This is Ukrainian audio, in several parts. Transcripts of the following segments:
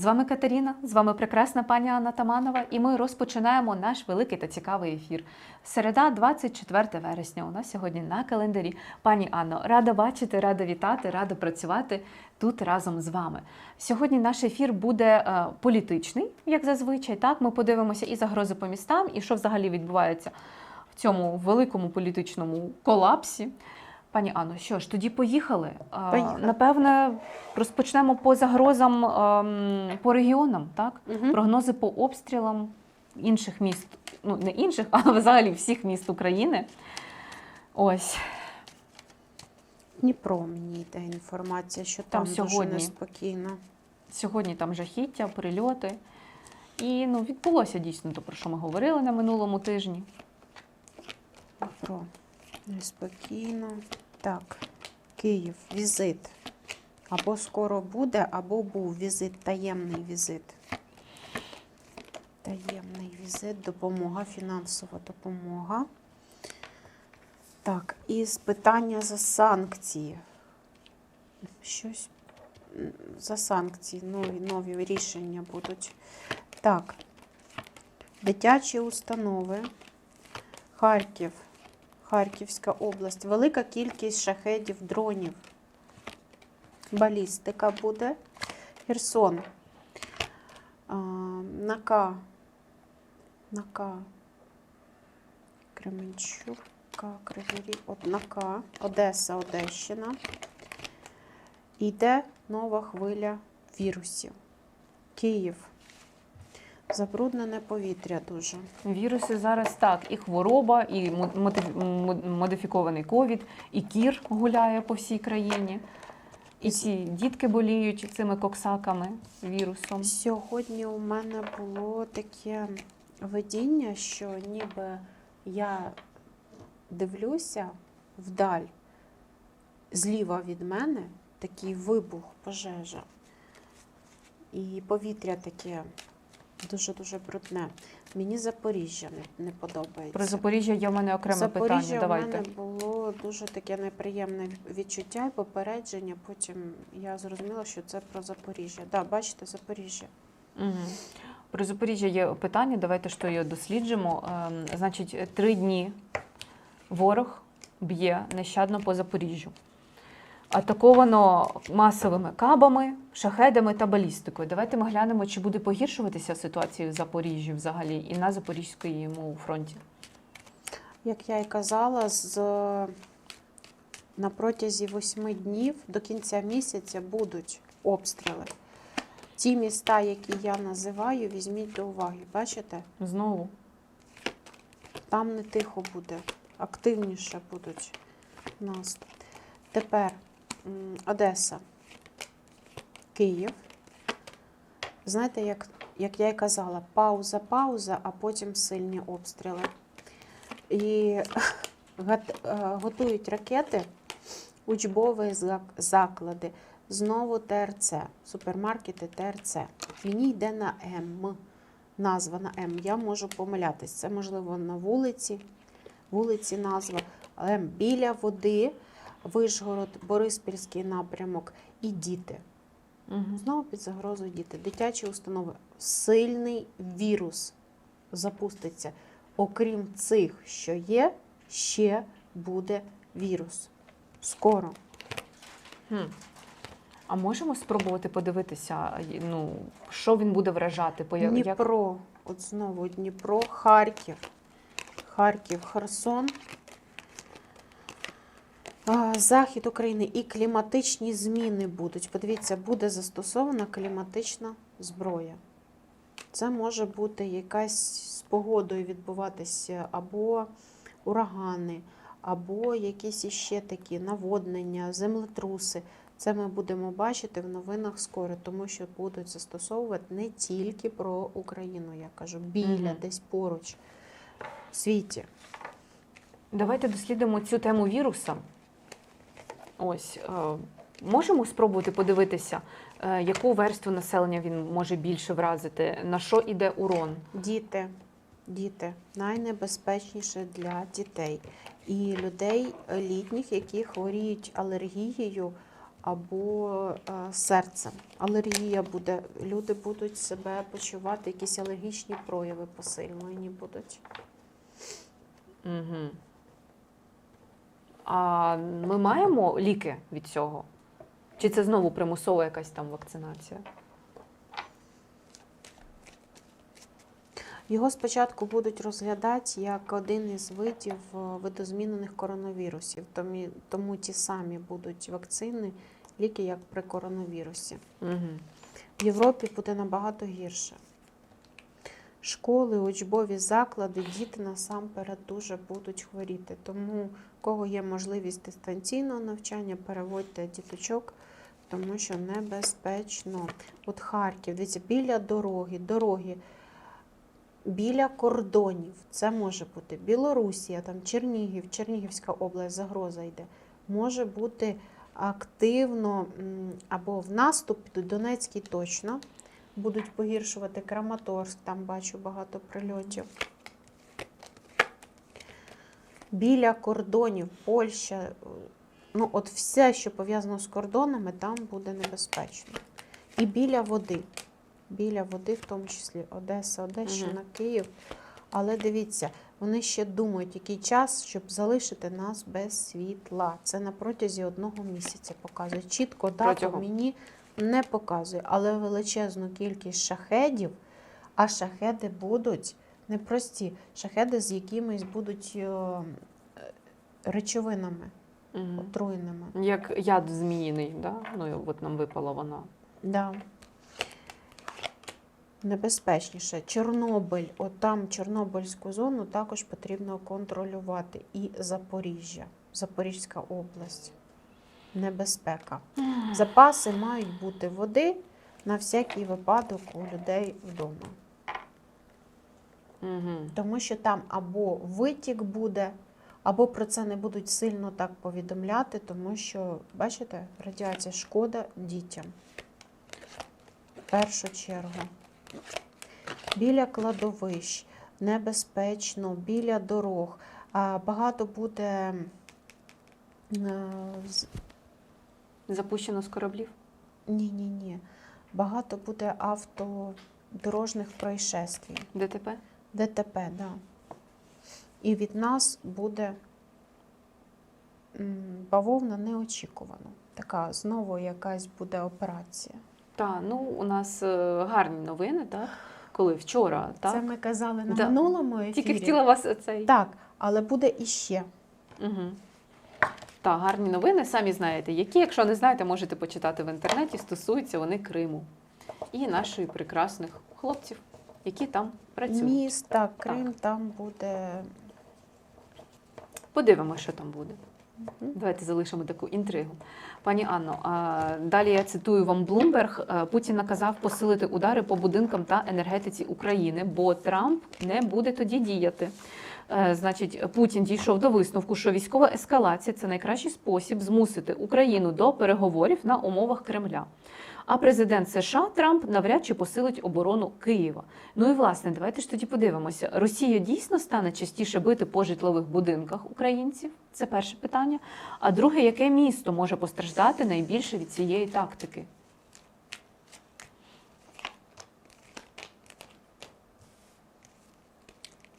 З вами Катерина, з вами прекрасна пані Анна Таманова, і ми розпочинаємо наш великий та цікавий ефір. Середа, 24 вересня. У нас сьогодні на календарі. Пані Анно, рада бачити, рада вітати, рада працювати тут разом з вами. Сьогодні наш ефір буде е, політичний, як зазвичай. Так, ми подивимося і загрози по містам, і що взагалі відбувається в цьому великому політичному колапсі. Пані Анно, що ж, тоді поїхали. А, Поїхали. Напевне, розпочнемо по загрозам ем, по регіонам, так? Мгм. Прогнози по обстрілам інших міст, ну не інших, а взагалі всіх міст України. Ось. Дніпро мені йде інформація, що Там там, сьогодні. дуже неспокійно. Сьогодні там жахіття, прильоти. І ну, відбулося дійсно те, про що ми говорили на минулому тижні. Дніпро неспокійно. Так, Київ, візит. Або скоро буде, або був візит, таємний візит. Таємний візит, допомога, фінансова допомога. Так, і питання за санкції. Щось за санкції, нові, нові рішення будуть. Так, дитячі установи. Харків, Харківська область. Велика кількість шахедів, дронів. Балістика буде. Херсон. Нака. Нака. Кременчук. Кривий Однака. Одеса, Одещина. Іде нова хвиля вірусів. Київ. Забруднене повітря дуже. Віруси зараз так, і хвороба, і модифікований ковід, і кір гуляє по всій країні. І ці дітки боліють цими коксаками, вірусом. Сьогодні у мене було таке видіння, що ніби я дивлюся вдаль, зліва від мене такий вибух, пожежа. І повітря таке дуже-дуже брудне. Мені Запоріжжя не, не подобається. Про Запоріжжя є в мене окреме Запоріжжя питання. у мене було дуже таке неприємне відчуття і попередження. Потім я зрозуміла, що це про Запоріжжя. Да, бачите, Запоріжжя. Угу. Про Запоріжжя є питання, давайте що його досліджимо. Ем, значить, три дні ворог б'є нещадно по Запоріжжю. Атаковано масовими кабами, шахедами та балістикою. Давайте ми глянемо, чи буде погіршуватися ситуація в Запоріжжі взагалі і на Запорізькому фронті. Як я і казала, з на протязі восьми днів до кінця місяця будуть обстріли. Ті міста, які я називаю, візьміть до уваги. Бачите, Знову. там не тихо буде, активніше будуть нас. Тепер Одеса, Київ. Знаєте, як, як я і казала, пауза, пауза, а потім сильні обстріли. І е, готують ракети, учбові заклади, знову ТРЦ, супермаркети ТРЦ. Мені йде на М. Назва на М. Я можу помилятись. Це можливо на вулиці, вулиці назва, але біля води, Вишгород, Бориспільський напрямок і діти. Угу. Знову під загрозою діти. Дитячі установи. Сильний вірус запуститься. Окрім цих, що є, ще буде вірус. Скоро. Хм. А можемо спробувати подивитися, ну, що він буде вражати? По як- Дніпро, от знову Дніпро, Харків, Харків, Херсон. Захід України і кліматичні зміни будуть. Подивіться, буде застосована кліматична зброя. Це може бути якась з погодою відбуватися або урагани, або якісь іще такі наводнення, землетруси. Це ми будемо бачити в новинах скоро, тому що будуть застосовувати не тільки про Україну, я кажу, біля, Мгм. десь поруч в світі. Давайте дослідимо цю тему віруса. Ось е, можемо спробувати подивитися, е, яку верству населення він може більше вразити, на що іде урон. Діти, діти найнебезпечніше для дітей і людей літніх, які хворіють алергією або е, серцем. Алергія буде, люди будуть себе почувати, якісь алергічні прояви посилені будуть. Угу. А ми маємо ліки від цього? Чи це знову примусова якась там вакцинація? Його спочатку будуть розглядати як один із видів е, видозмінених коронавірусів, тому, тому ті самі будуть вакцини, ліки як при коронавірусі. Угу. В Європі буде набагато гірше. Школи, учбові заклади, діти насамперед дуже будуть хворіти. Тому, кого є можливість дистанційного навчання, переводьте діточок, тому що небезпечно. От Харків, дивіться, біля дороги, дороги, біля кордонів. Це може бути Білорусія, там Чернігів, Чернігівська область, загроза йде. Може бути активно або в наступ, Донецький точно будуть погіршувати Краматорськ, там бачу багато прильотів. Біля кордонів Польща, ну от все, що пов'язано з кордонами, там буде небезпечно. І біля води. Біля води, в тому числі Одеса, Одещина, Мгм. Київ. Але дивіться, вони ще думають, який час, щоб залишити нас без світла. Це на протязі одного місяця показує. Чітко дату мені не показує, але величезну кількість шахедів, а шахеди будуть непрості. Шахеди з якимись будуть е, речовинами Угу. отруєними. Як яд зміїний, да? ну от нам випала вона. Да. Небезпечніше. Чорнобиль, от там Чорнобильську зону також потрібно контролювати. І Запоріжжя, Запорізька область. Небезпека. Запаси мають бути води на всякий випадок у людей вдома. Угу. Тому що там або витік буде, або про це не будуть сильно так повідомляти, тому що, бачите, радіація шкода дітям. В першу чергу. Біля кладовищ, небезпечно, біля дорог. Багато буде е, Запущено з кораблів? ні, ні, ні. Багато буде автодорожних происшествій. ДТП? ДТП, да. І від нас буде бавовна неочікувано. Така знову якась буде операція. Так, ну у нас е, гарні новини, так? Коли вчора, так? Це ми казали на Да. минулому ефірі. Тільки хотіла вас цей. Так, але буде іще. Угу. Так, гарні новини, самі знаєте, які, якщо не знаєте, можете почитати в інтернеті, стосуються вони Криму і наших прекрасних хлопців, які там працюють. Міст, так, Крим там буде. Подивимося, що там буде. Давайте залишимо таку інтригу. Пані Анно, далі я цитую вам Блумберг. Путін наказав посилити удари по будинкам та енергетиці України, бо Трамп не буде тоді діяти. Е, Значить, Путін дійшов до висновку, що військова ескалація це найкращий спосіб змусити Україну до переговорів на умовах Кремля. А президент США Трамп навряд чи посилить оборону Києва. Ну і власне, давайте ж тоді подивимося: Росія дійсно стане частіше бити по житлових будинках українців? Це перше питання. А друге, яке місто може постраждати найбільше від цієї тактики?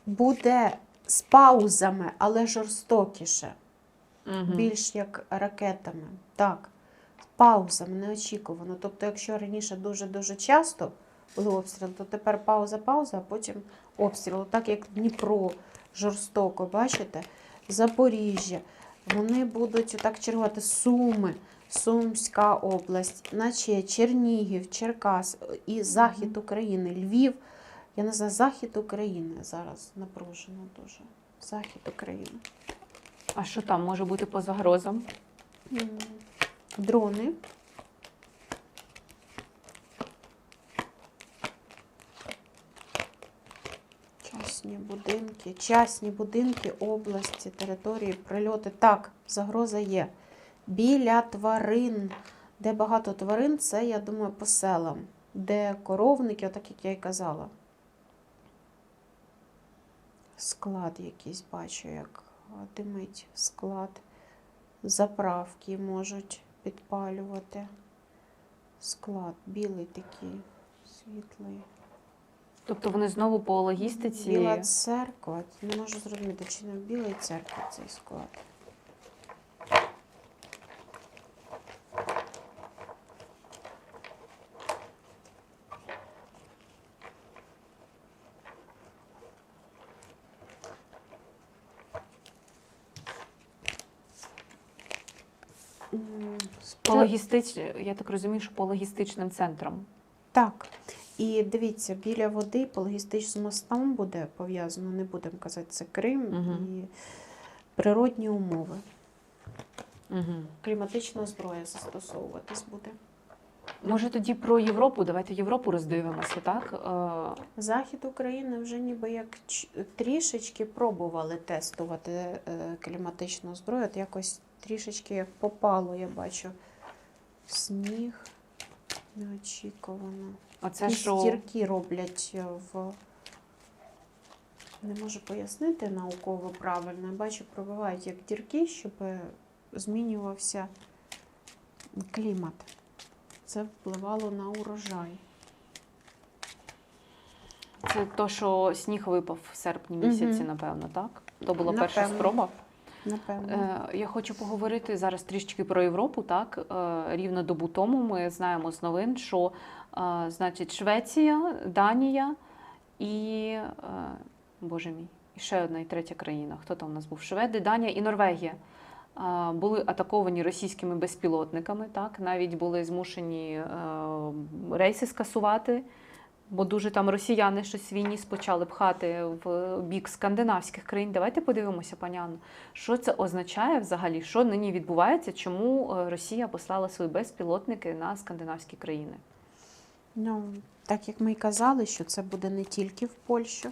Буде з паузами, але жорстокіше. Угу. більш як ракетами. Так, з паузами неочікувано. Тобто, якщо раніше дуже-дуже часто були обстріли, то тепер пауза, пауза, а потім обстріл. Так як Дніпро жорстоко, бачите, Запоріжжя. Вони будуть так чергувати Суми, Сумська область, наче Чернігів, Черкас і захід України, Львів. Я не знаю, захід України зараз напружено дуже. Захід України. А що там може бути по загрозам? Дрони. Частні будинки, частні будинки, області, території, прильоти. Так, загроза є. Біля тварин, де багато тварин, це, я думаю, по селам, де коровники, отак як я й казала. Склад якийсь бачу, як димить склад заправки можуть підпалювати. Склад білий такий, світлий. Тобто вони знову по логістиці. Біла церква. Не можу зрозуміти, чи не в білій церкві цей склад. М, По спро- логістич... Я так розумію, що по логістичним центрам. Так. І дивіться, біля води по логістичним мостам буде пов'язано, не будемо казати, це Крим Мгм. і природні умови. Угу. Кліматична зброя застосовуватись буде. Може тоді про Європу? Давайте Європу роздивимося, так? Е, Захід України вже ніби як трішечки пробували тестувати е, кліматичну зброю. От якось трішечки як попало, я бачу. Сніг неочікувано. Оце Якісь що дірки роблять е, в. Не можу пояснити науково правильно. Я бачу, пробивають як дірки, щоб змінювався клімат. Це впливало на урожай. це то, що сніг випав в серпні місяці, напевно, так? То була перша Напевно. спроба. Напевно. Е, Я хочу поговорити зараз трішечки про Європу. Так Е, рівно добу тому ми знаємо з новин, що е, значить Швеція, Данія і Боже мій, ще одна і третя країна. Хто там у нас був? Шведи, Данія і Норвегія. Були атаковані російськими безпілотниками, так навіть були змушені рейси скасувати, бо дуже там росіяни щось війні спочали почали пхати в бік скандинавських країн. Давайте подивимося, пані Анно, що це означає взагалі? Що нині відбувається? Чому е, Росія послала свої безпілотники на скандинавські країни? Ну, так як ми й казали, що це буде не тільки в Польщу,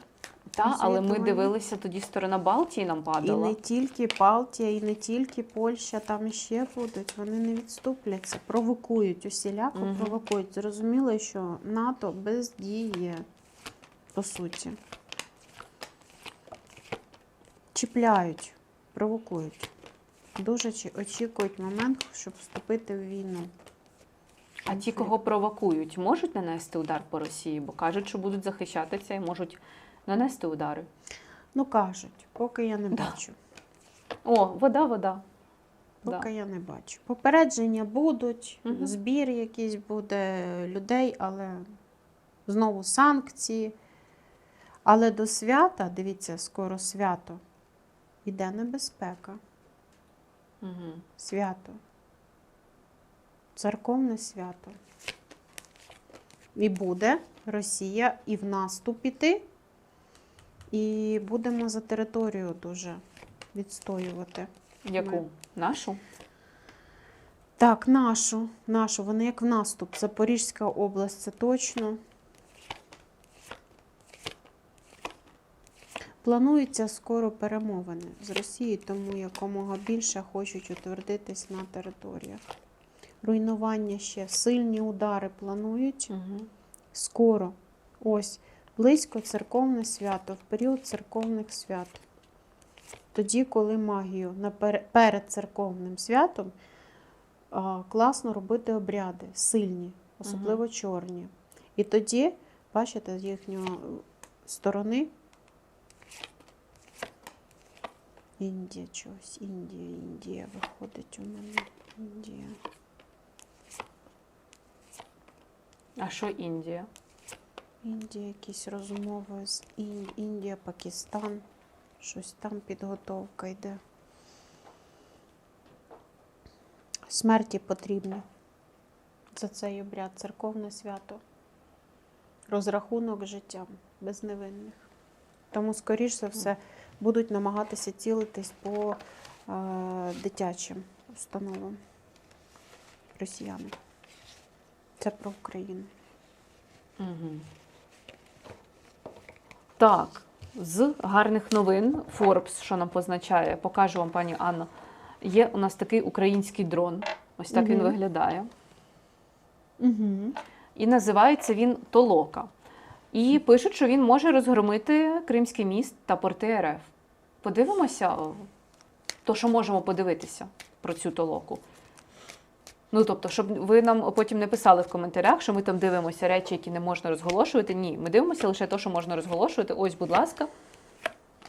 Та, але ми дивилися тоді сторона Балтії нам і не тільки Балтія, і не тільки Польща, там ще будуть. Вони не відступляться, провокують усіляко, Мгм. провокують. Зрозуміло, що НАТО бездіє, по суті. Чіпляють, провокують. Дуже очікують момент, щоб вступити в війну. А ті, кого провокують, можуть нанести удар по Росії, бо кажуть, що будуть захищатися і можуть нанести удари. Ну кажуть, поки я не Да. бачу. О, вода, вода. Да. Поки я не бачу. Попередження будуть, Мгм. збір якийсь буде людей, але знову санкції. Але до свята, дивіться, скоро свято, йде небезпека. Угу. Свято. Церковне свято. І буде Росія і в наступ іти, і будемо за територію дуже відстоювати. Яку? Ми- Нашу? Так, нашу, нашу, вони як в наступ. Запорізька область, це точно. Плануються скоро перемовини з Росією, тому якомога більше хочуть утвердитись на територіях. Руйнування ще, сильні удари планують Угу. скоро. Ось, близько церковне свято, в період церковних свят. Тоді, коли магію перед церковним святом класно робити обряди, сильні, особливо чорні. І тоді, бачите, з їхньої сторони Індія чогось, Індія, Індія виходить у мене. Індія. А що Індія? Індія, якісь розмови з Ін- Індія, Пакистан. Щось там підготовка йде. Смерті потрібні за цей обряд, церковне свято. Розрахунок життям безневинних. Тому, скоріш за все, будуть намагатися цілитись по е, дитячим установам росіяни. Це про Україну. Угу. Так, з гарних новин Forbes, що нам позначає, покажу вам, пані Анно. Є у нас такий український дрон. Ось так він виглядає. Угу. І називається він Толока. І пишуть, що він може розгромити Кримський міст та порти РФ. Подивимося, то, що можемо подивитися про цю толоку. Ну тобто, щоб ви нам потім не писали в коментарях, що ми там дивимося речі, які не можна розголошувати. Ні, ми дивимося лише те, що можна розголошувати. Ось, будь ласка,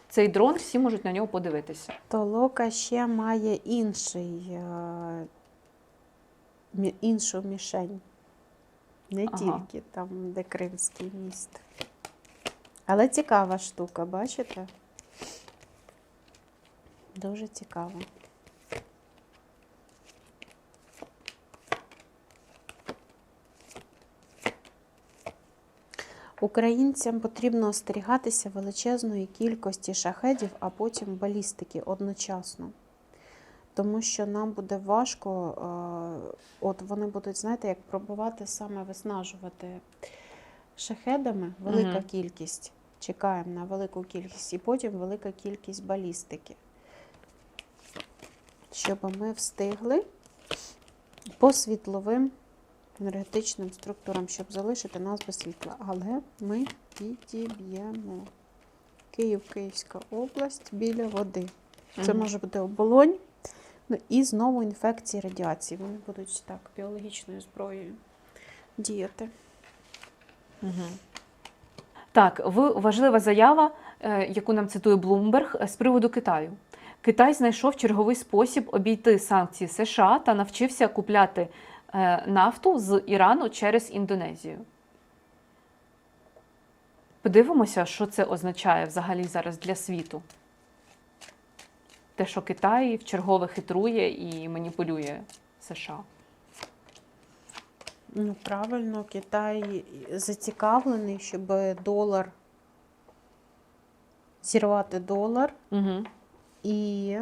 цей дрон, всі можуть на нього подивитися. Толока ще має інший, е, іншу мішень. Не Ага. тільки там, де Кримський міст. Але цікава штука, бачите? Дуже цікаво. Українцям потрібно остерігатися величезної кількості шахедів, а потім балістики одночасно. Тому що нам буде важко, е, от вони будуть, знаєте, як пробувати саме виснажувати шахедами велика Мгм. кількість. Чекаємо на велику кількість, і потім велика кількість балістики. Щоб ми встигли по світловим енергетичним структурам, щоб залишити нас без світла. Але ми підіб'ємо. Київ, Київська область біля води. Це може бути оболонь. Ну і знову інфекції радіації. Вони будуть так біологічною зброєю діяти. Угу. Так, важлива заява, е, яку нам цитує Блумберг е, з приводу Китаю. Китай знайшов черговий спосіб обійти санкції США та навчився купляти нафту з Ірану через Індонезію. Подивимося, що це означає взагалі зараз для світу. Те, що Китай вчергове хитрує і маніпулює США. Ну, правильно, Китай зацікавлений, щоб долар зірвати долар, Угу. і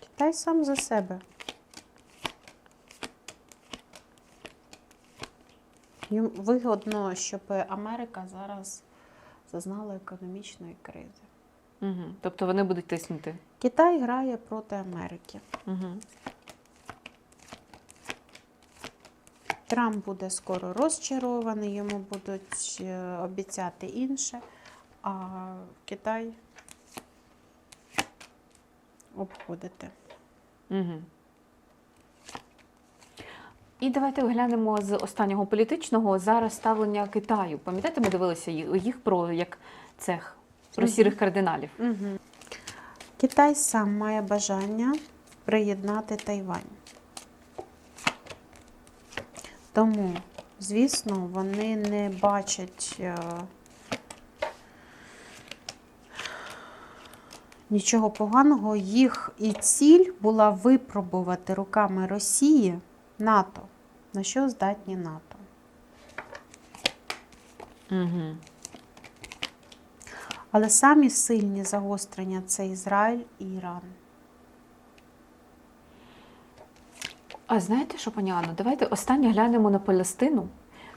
Китай сам за себе. Їм вигодно, щоб Америка зараз зазнала економічної кризи. Угу. Тобто вони будуть тиснути. Китай грає проти Америки. Угу. Трамп буде скоро розчарований, йому будуть е, обіцяти інше, а Китай обходити. Угу. І давайте оглянемо з останнього політичного зараз ставлення Китаю. Пам'ятаєте, ми дивилися їх про як цех, про сірих кардиналів. Угу. Китай сам має бажання приєднати Тайвань. Тому, звісно, вони не бачать е, нічого поганого. Їх і ціль була випробувати руками Росії НАТО. На що здатні НАТО? Угу. Але самі сильні загострення це Ізраїль і Іран. А знаєте що, пані Анно, давайте останнє глянемо на Палестину,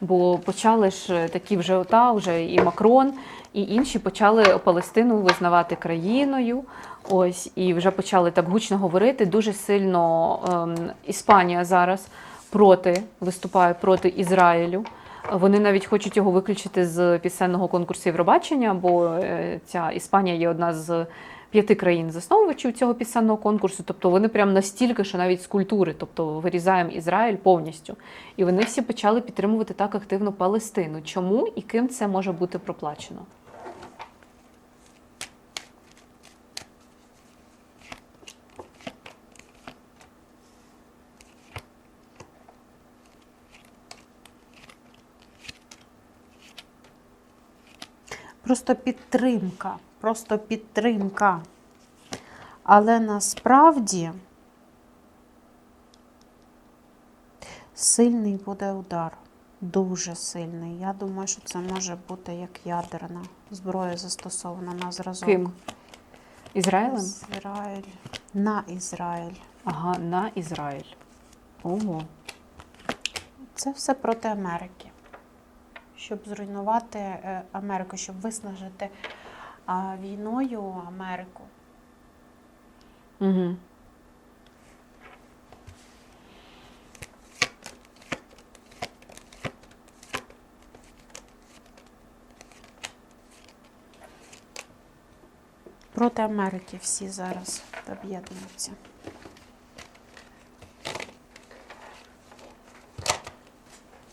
бо почали ж е, такі вже ота, вже і Макрон, і інші почали Палестину визнавати країною. Ось і вже почали так гучно говорити. Дуже сильно ем, Іспанія зараз проти виступає проти Ізраїлю. Вони навіть хочуть його виключити з пісенного конкурсу Євробачення, бо е, ця Іспанія є одна з п'яти країн-засновувачів цього пісенного конкурсу. Тобто вони прям настільки, що навіть з культури, тобто вирізаємо Ізраїль повністю. І вони всі почали підтримувати так активно Палестину. Чому і ким це може бути проплачено? Просто підтримка. Просто підтримка. Але насправді сильний буде удар. Дуже сильний. Я думаю, що це може бути як ядерна зброя застосована на зразок. Ким? Ізраїлем? Ізраїль. На Ізраїль. Ага, на Ізраїль. Ого. Це все проти Америки. Щоб зруйнувати е, Америку, щоб виснажити війною Америку. Угу. Проти Америки всі зараз об'єднуються.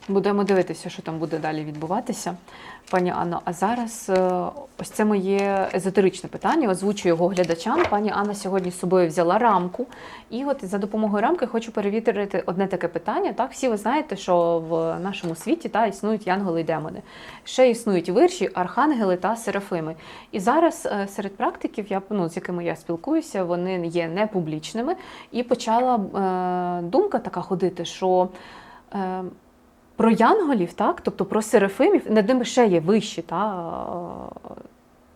Будемо дивитися, що там буде далі відбуватися, пані Анно. А зараз е, ось це моє езотеричне питання. Озвучую його глядачам. Пані Анна сьогодні з собою взяла рамку, і от за допомогою рамки хочу перевірити одне таке питання. Так, всі ви знаєте, що в нашому світі та існують янголи і демони. Ще існують вирші, архангели та серафими. І зараз е, серед практиків, я ну, з якими я спілкуюся, вони є не публічними. І почала е, думка така ходити, що. Е, про янголів, так, тобто про серафимів, над ними ще є вищі та, е,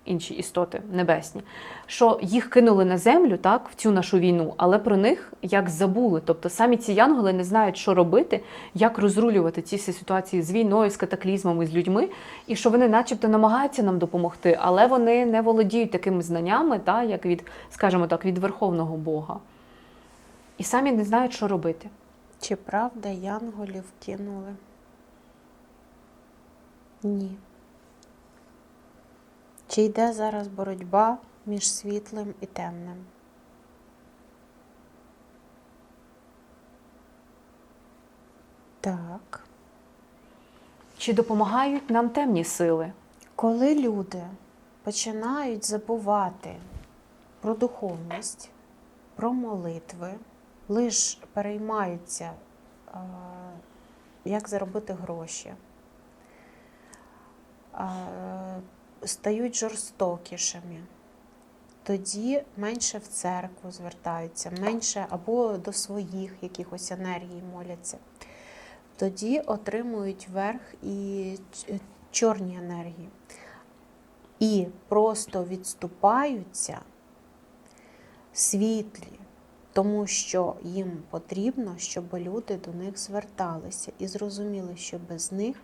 інші істоти небесні, що їх кинули на землю так, в цю нашу війну, але про них як забули. Тобто самі ці янголи не знають, що робити, як розрулювати ці всі ситуації з війною, з катаклізмами, з людьми, і що вони, начебто, намагаються нам допомогти, але вони не володіють такими знаннями, та, як від, скажімо так, від Верховного Бога. І самі не знають, що робити. Чи правда янголів кинули? Ні. Чи йде зараз боротьба між світлим і темним? Так. Чи допомагають нам темні сили? Коли люди починають забувати про духовність, про молитви, лиш переймаються, як заробити гроші, стають жорстокішими, тоді менше в церкву звертаються, менше або до своїх якихось енергій моляться. Тоді отримують верх і чорні енергії. І просто відступаються світлі, тому що їм потрібно, щоб люди до них зверталися і зрозуміли, що без них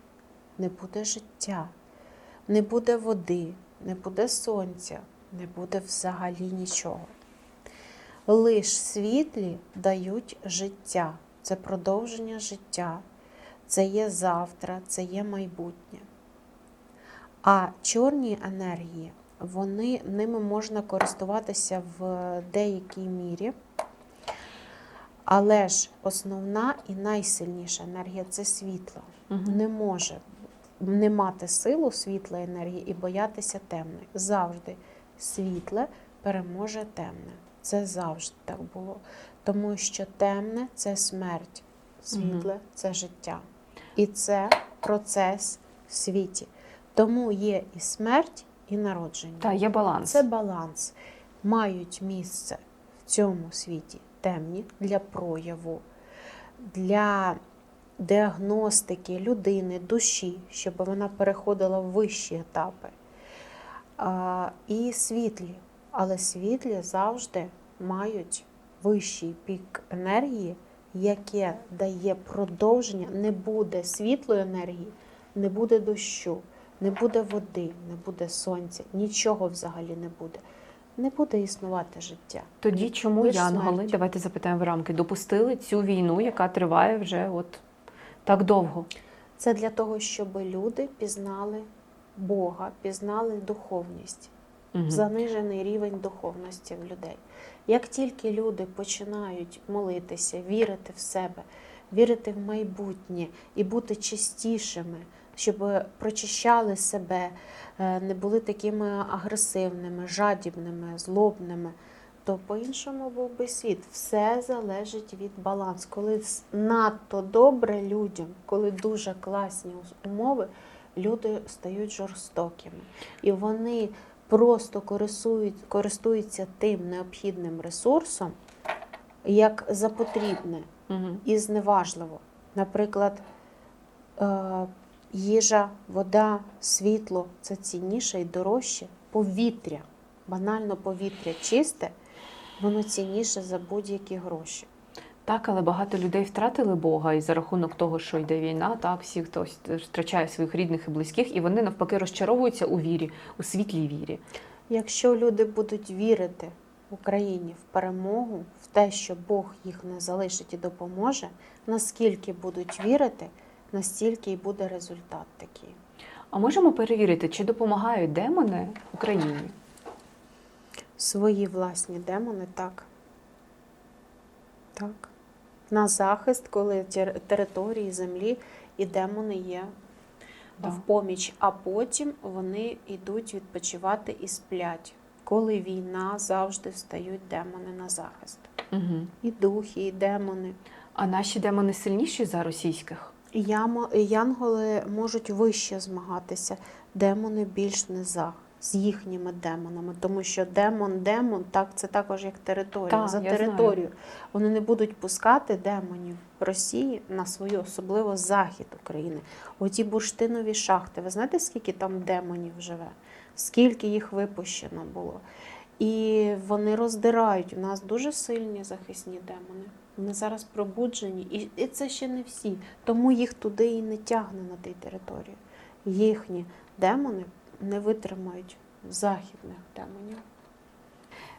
не буде життя, не буде води, не буде сонця, не буде взагалі нічого. Лиш світлі дають життя, це продовження життя, це є завтра, це є майбутнє. А чорні енергії, вони ними можна користуватися в деякій мірі. Але ж основна і найсильніша енергія це світло. Мгм. Не може не мати силу світлої енергії і боятися темної. Завжди світле переможе темне. Це завжди так було. Тому що темне це смерть, світле це життя. І це процес в світі. Тому є і смерть, і народження. Та є баланс. Це баланс. Мають місце в цьому світі темні для прояву, для діагностики людини, душі, щоб вона переходила в вищі етапи. І світлі. Але світлі завжди мають вищий пік енергії, яке дає продовження. Не буде світлої енергії, не буде дощу, не буде води, не буде сонця, нічого взагалі не буде. Не буде існувати життя. Тоді чому Лиш янголи, смерть. давайте запитаємо в рамки, допустили цю війну, яка триває вже от так довго? Це для того, щоб люди пізнали Бога, пізнали духовність, Мгм. занижений рівень духовності в людей. Як тільки люди починають молитися, вірити в себе, вірити в майбутнє і бути чистішими, щоб прочищали себе, е, не були такими агресивними, жадібними, злобними, то по-іншому був би світ. Все залежить від балансу. Коли надто добре людям, коли дуже класні умови, люди стають жорстокими. І вони просто користують, користуються тим необхідним ресурсом, як за потрібне і зневажливо. Наприклад, е, їжа, вода, світло це цінніше і дорожче. Повітря, банально повітря чисте, воно цінніше за будь-які гроші. Так, але багато людей втратили Бога, і за рахунок того, що йде війна, так всі хтось втрачає своїх рідних і близьких, і вони навпаки розчаровуються у вірі, у світлій вірі. Якщо люди будуть вірити Україні в перемогу, в те, що Бог їх не залишить і допоможе, наскільки будуть вірити, настільки і буде результат такий. А можемо перевірити, чи допомагають демони Україні? Свої власні демони так. Так. На захист, коли території землі і демони є Да. в поміч, а потім вони йдуть відпочивати і сплять. Коли війна завжди встають демони на захист. Угу. І духи, і демони. А наші демони сильніші за російських? І ямо- янголи можуть вище змагатися, демони більш низах з їхніми демонами, тому що демон, демон, так це також як територія. Так, За територію вони не будуть пускати демонів Росії на свою, особливо захід України. Оті бурштинові шахти. Ви знаєте, скільки там демонів живе? Скільки їх випущено було? І вони роздирають. У нас дуже сильні захисні демони. Вони зараз пробуджені, і, і це ще не всі. Тому їх туди і не тягне на тій території. Їхні демони не витримають західних демонів.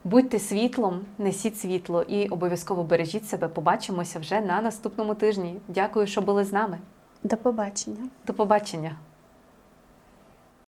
Будьте світлом, несіть світло і обов'язково бережіть себе. Побачимося вже на наступному тижні. Дякую, що були з нами. До побачення. До побачення.